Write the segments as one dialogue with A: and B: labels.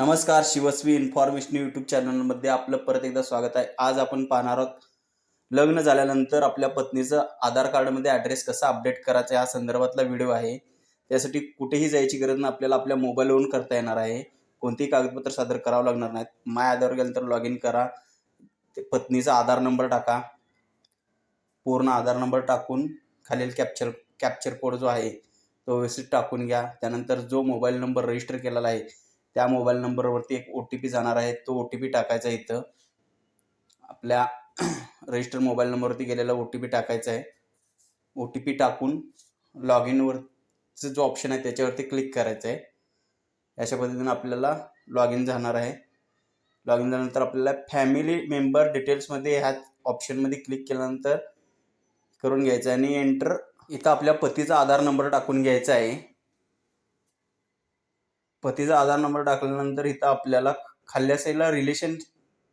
A: नमस्कार शिवस्वी information YouTube चॅनलमध्ये आपलं परत एकदा स्वागत आहे. आज आपण पाहणार आहोत लग्न झाल्यानंतर आपल्या पत्नीचं आधार कार्डमध्ये ॲड्रेस कसा अपडेट करायचा या संदर्भातला व्हिडिओ आहे. त्यासाठी कुठेही जायची गरज नाही आपल्याला आपल्या मोबाईलवरून करता येणार आहे. कोणतेही कागदपत्र सादर करावं लागणार नाहीत. माय आधार गेल्यानंतर लॉग इन करा. पत्नीचा आधार नंबर टाका. पूर्ण आधार नंबर टाकून खालील कॅप्चर कॅप्चर कोड जो आहे तो व्यवस्थित टाकून घ्या. त्यानंतर जो मोबाईल नंबर रजिस्टर केलेला आहे त्या मोबाईल नंबरवरती एक ओ टी पी जाणार आहे. तो ओ टी पी टाकायचा आहे इथं. आपल्या रजिस्टर मोबाईल नंबरवरती गेलेला ओ टी पी टाकायचा आहे. ओ टी पी टाकून लॉग इनवरचं जो ऑप्शन आहे त्याच्यावरती क्लिक करायचं आहे. अशा पद्धतीनं आपल्याला लॉग इन जाणार आहे. लॉग इन झाल्यानंतर आपल्याला फॅमिली मेंबर डिटेल्समध्ये ह्या ऑप्शनमध्ये क्लिक केल्यानंतर करून घ्यायचं आहे आणि एंटर इथं आपल्या पतीचा आधार नंबर टाकून घ्यायचा आहे. पतीचा आधार नंबर टाकल्यानंतर इथं आपल्याला खाल्ल्या साईडला relation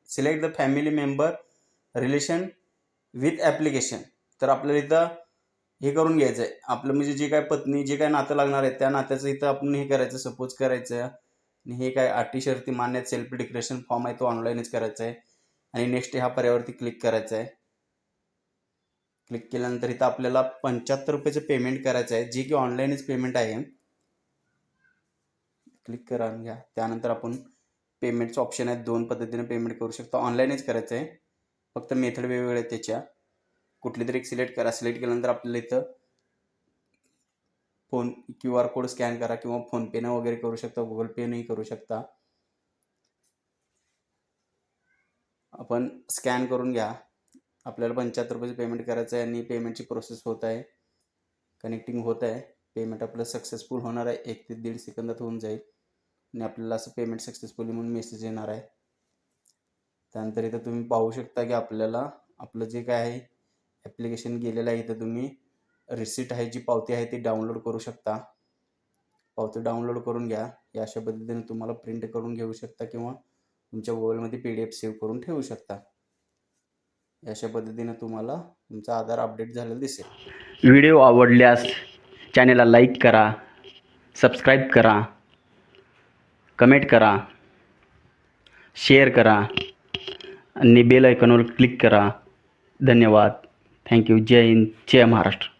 A: select the family member relation with application तर आपल्याला इथं हे करून घ्यायचं आहे आपलं म्हणजे जे काय पत्नी जे काय नातं लागणार आहे त्या नात्याचं इथं आपण हे करायचं सपोज करायचं. आणि हे काय अटी शर्ती मान्य सेल्फ डिक्लेरेशन फॉर्म आहे तो ऑनलाईनच करायचा आहे आणि नेक्स्ट ह्या पर्यावरती क्लिक करायचं आहे क्लिक केल्यानंतर इथं आपल्याला पंच्याहत्तर रुपयाचं पेमेंट करायचं आहे जे की ऑनलाईनच पेमेंट आहे. क्लिक करा आणि घ्या. त्यानंतर आपण पेमेंटचं ऑप्शन आहे दोन पद्धतीने पेमेंट करू शकतो. ऑनलाईनच करायचं आहे. फक्त मेथड वेगवेगळे त्याच्या. कुठली तरी एक सिलेक्ट करा. सिलेक्ट केल्यानंतर आपल्याला इथं phone Q R code scan करा किंवा फोनपेनं वगैरे करू शकता. गुगल पेनंही करू शकता. आपण स्कॅन करून घ्या. आपल्याला पंच्याहत्तर रुपयाचं पेमेंट करायचं आहे आणि पेमेंटची प्रोसेस होत आहे. कनेक्टिंग होत आहे. पेमेंट आपलं सक्सेसफुल होणार आहे. एक ते दीड सेकंदात होऊन जाईल. आणि आपल्याला असं पेमेंट सक्सेसफुली म्हणून मेसेज येणार आहे. त्यानंतर इथं तुम्ही पाहू शकता की आपल्याला आपलं जे काय आहे ॲप्लिकेशन गेलेलं आहे इथं तुम्ही रिसिट आहे जी पावती आहे ती डाउनलोड करू शकता. पावती डाउनलोड करून घ्या. या अशा पद्धतीने तुम्हाला प्रिंट करून घेऊ शकता किंवा तुमच्या मोबाईलमध्ये पी डी एफ सेव्ह करून ठेवू शकता. अशा पद्धतीने तुम्हाला तुमचा आधार अपडेट झालेला दिसेल.
B: व्हिडिओ आवडल्यास चॅनेलला लाईक करा सबस्क्राईब करा. कमेंट करा शेअर करा आणि बेल आयकॉनवर क्लिक करा. धन्यवाद. थँक्यू जय हिंद. जय महाराष्ट्र.